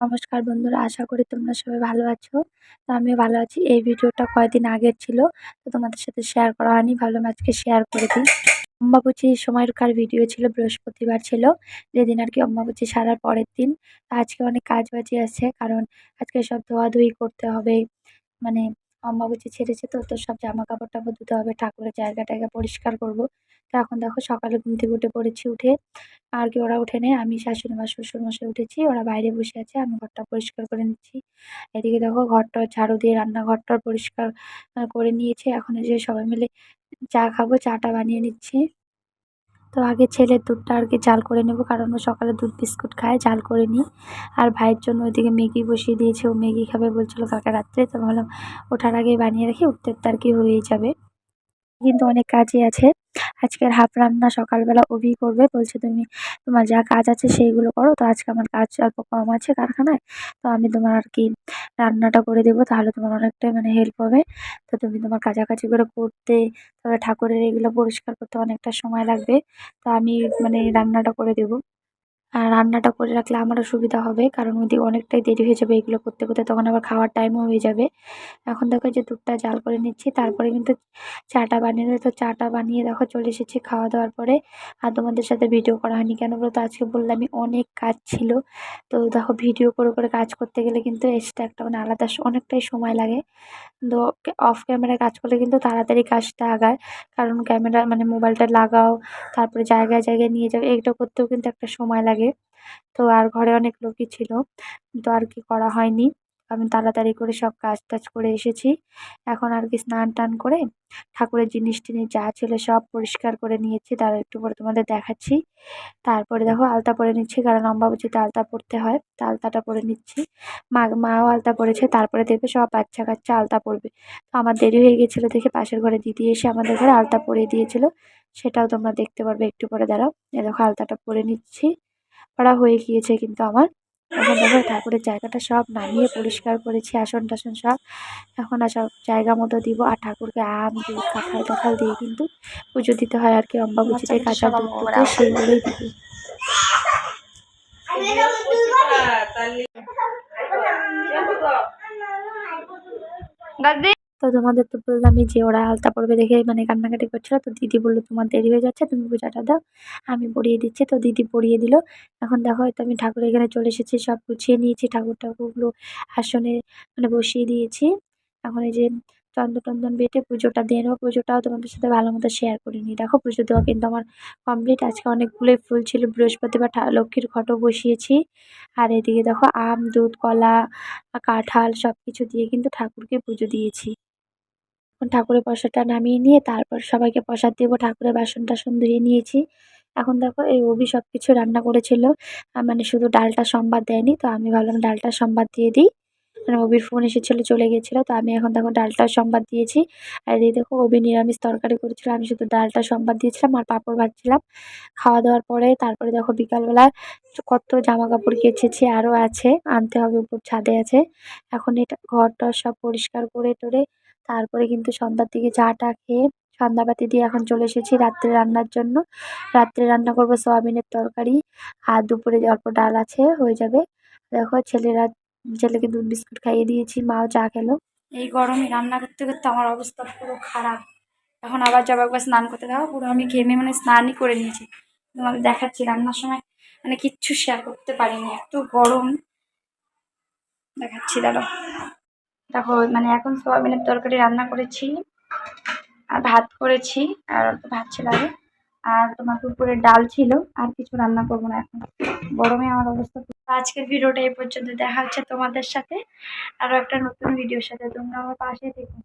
নমস্কার বন্ধুরা, আশা করি তোমরা সবাই ভালো আছো। তো আমি ভালো আছি। এই ভিডিওটা কয়েকদিন আগের ছিল, তো তোমাদের সাথে শেয়ার করা হয়নি, ভাবলাম আজকে শেয়ার করে দিই। অম্বাবুচি সময়কার ভিডিও ছিল, বৃহস্পতিবার ছিল, যেদিন আর কি অম্বাবুচি সারার পরের দিন। আজকে অনেক কাজ বাজি আছে, কারণ আজকে সব ধোয়াধুয়ি করতে হবে মানে অম্বাবুচি ছেড়েছে তো তোর সব জামা কাপড় টাপড় ধুতে হবে, ঠাকুরের জায়গা টায়গা পরিষ্কার করব। তো এখন দেখো সকালে ঘুম থেকে উঠে পড়েছি উঠে। আর কি ওরা উঠে নেই, আমি শাশুড়ি মা, শ্বশুর মশাই উঠেছি, ওরা বাইরে বসে আছে, আমি ঘরটা পরিষ্কার করে নিচ্ছি। এদিকে দেখো ঘরটা ঝাড়ু দিয়ে রান্নাঘরটা পরিষ্কার করে নিয়েছে। এখন যে সবাই মিলে চা খাব, চাটা বানিয়ে নিচ্ছি। তো আগে ছেলের দুধটা আর কি জাল করে নেব, কারণ ও সকালে দুধ বিস্কুট খায়, জাল করে নিই। আর ভাইয়ের জন্য ওইদিকে ম্যাগি বসিয়ে দিয়েছে, ও ম্যাগি খাবে বলছিল কালকে রাত্রে, তো ভাবলাম ওঠার আগে বানিয়ে রাখি উঠতে আর কি হয়েই যাবে। কিন্তু অনেক কাজই আছে। আজকের হাফ রান্না সকালবেলা অভি করবে, বলছে তুমি, তোমার যা কাজ আছে সেইগুলো করো। তো আজকে আমার কাজ অল্প কম আছে কারখানায়, তো আমি তোমার আর কি রান্নাটা করে দেবো, তাহলে তোমার অনেকটাই মানে হেল্প হবে। তো তুমি তোমার কাছাকাছি করে করতে, তারপরে ঠাকুরের এগুলো পরিষ্কার করতে অনেকটা সময় লাগবে। তো আমি মানে রান্নাটা করে দেবো। রান্নাটা করে রাখলে আমারও সুবিধা হবে, কারণ ওইদিকে অনেকটাই দেরি হয়ে যাবে এগুলো করতে করতে, তখন আবার খাওয়ার টাইমও হয়ে যাবে। এখন দেখো যে দুধটা জাল করে নিচ্ছি, তারপরে কিন্তু চাটা বানিয়ে তো চাটা বানিয়ে দেখো চলে এসেছি খাওয়া দাওয়ার পরে, আর তোমাদের সাথে ভিডিও করা হয়নি কেন বলো তো? আজকে বললামই অনেক কাজ ছিল। তো দেখো ভিডিও করে করে কাজ করতে গেলে কিন্তু এক্সট্রা একটা মানে আলাদা অনেকটাই সময় লাগে। তো অফ ক্যামেরায় কাজ করলে কিন্তু তাড়াতাড়ি কাজটা আগায়, কারণ ক্যামেরা মানে মোবাইলটা লাগাও, তারপরে জায়গায় জায়গায় নিয়ে যাও, এইটা করতেও কিন্তু একটা সময় লাগে। তো আর ঘরে অনেক লোকই ছিল। তো আর কি করা হয়নি। আমি তাড়াতাড়ি করে সব কাজ টাজ করে এসেছি। এখন আর কি স্নান টান করে ঠাকুরের জিনিস টিনিস যা ছিল সব পরিষ্কার করে নিয়েছি। তার একটু পরে তোমাদের দেখাচ্ছি। তারপরে দেখো আলতা পরে নিচ্ছি কারণ অম্বাবতীতে আলতা পরতে হয়। তো আলতাটা পরে নিচ্ছি। মা, মাও আলতা পরেছে। তারপরে দেখবে সব বাচ্চা কাচ্চা আলতা পরবে। তো আমার দেরি হয়ে গেছিল দেখে পাশের ঘরে দিদি এসে আমাদের ঘরে আলতা পরিয়ে দিয়েছিল। সেটাও তোমরা দেখতে পারবে। একটু পরে দাঁড়াও। এ দেখো আলতাটা পরে নিচ্ছি। পড়া হয়ে গিয়েছে কিন্তু আমার। এখন দেখো ঠাকুরের জায়গাটা সব নামিয়ে পরিষ্কার করেছি আসন টাসন সব। এখন আর সব জায়গা মতো দিব। আর ঠাকুরকে আম দুধ কাঁঠাল টাঠাল দিয়ে কিন্তু পুজো দিতে হয় আর কি। অম্বাবুচিতে কাঁচা দুধ সেইগুলোই দিবি। তো তোমাদের তো বললামই যে ওরা আলতা পড়বে দেখে মানে কান্নাকাটি করছিল, তো দিদি বলল, তোমার দেরি হয়ে যাচ্ছে, তুমি পূজাটা দাও, আমি পড়িয়ে দিচ্ছি। তো দিদি পড়িয়ে দিল। এখন দেখো, হয়তো আমি ঠাকুরের এখানে চলে এসেছি, সব গুছিয়ে নিয়েছি ঠাকুর ঠাকুরগুলো আসনে মানে বসিয়ে দিয়েছি। এখন এই যে চন্দন টন্দন বেটে পুজোটা দিয়ে নেব, পুজোটাও তোমাদের সাথে ভালো মতো শেয়ার করে নিই। দেখো, পুজো দেওয়া কিন্তু আমার কমপ্লিট আজকে অনেকগুলোই ফুল ছিল বৃহস্পতিবার লক্ষ্মীর ঘটও বসিয়েছি। আর এদিকে দেখো, আম, দুধ, কলা, কাঁঠাল সব কিছু দিয়ে কিন্তু ঠাকুরকে পুজো দিয়েছি। এখন ঠাকুরের প্রসাদটা নামিয়ে নিয়ে তারপর সবাইকে প্রসাদ দেবো। ঠাকুরের বাসন টাসন ধুয়ে নিয়েছি। এখন দেখো এই অভি সব কিছু রান্না করেছিল। মানে শুধু ডালটা সম্বাদ দেয়নি, তো আমি ভাবলাম ডালটা সম্বাদ দিয়ে দিই। মানে অভির ফোন এসেছিল, চলে গেছিল, তো আমি এখন দেখো ডালটা সম্বাদ দিয়েছি। আর এই দেখো অভি নিরামিষ তরকারি করেছিল, আমি শুধু ডালটা সম্বাদ দিয়েছিলাম আর পাঁপড় ভাজছিলাম। খাওয়া দাওয়ার পরে তারপরে দেখো বিকালবেলা কত জামা কাপড় কেচেছি আরও আছে, আনতে হবে উপর ছাদে আছে। এখন এটা ঘরটা সব পরিষ্কার করে টরে তারপরে কিন্তু সন্ধ্যার দিকে চা টা খেয়ে সন্ধ্যাবাতি দিয়ে এখন চলে এসেছি রাত্রে রান্নার জন্য। রাত্রে রান্না করব সয়াবিনের তরকারি আর দুপুরে অল্প ডাল আছে, হয়ে যাবে। দেখো ছেলেরা, ছেলেকে দুধ বিস্কুট খাইয়ে দিয়েছি, মাও চা খেলো। এই গরমে রান্না করতে করতে আমার অবস্থা পুরো খারাপ। এখন আবার যাব একবার স্নান করতে। যাব পুরো আমি ঘেমে মানে স্নানই করে নিয়েছি। তোমাকে দেখাচ্ছি রান্নার সময়। মানে কিচ্ছু শেয়ার করতে পারিনি। এত গরম। দেখাচ্ছি, দাঁড়াও। দেখো মানে এখন সোয়াবিনের তরকারি রান্না করেছি, আর ভাত করেছি, আর অল্প ভাত ছিল আগে, আর তোমার দুপুরে ডাল ছিল, আর কিছু রান্না করব না এখন। গরমে আমার অবস্থা আজকের ভিডিওটা এই পর্যন্ত, দেখা হচ্ছে তোমাদের সাথে আরও একটা নতুন ভিডিওর সাথে, তোমরা আমার পাশে থেকো।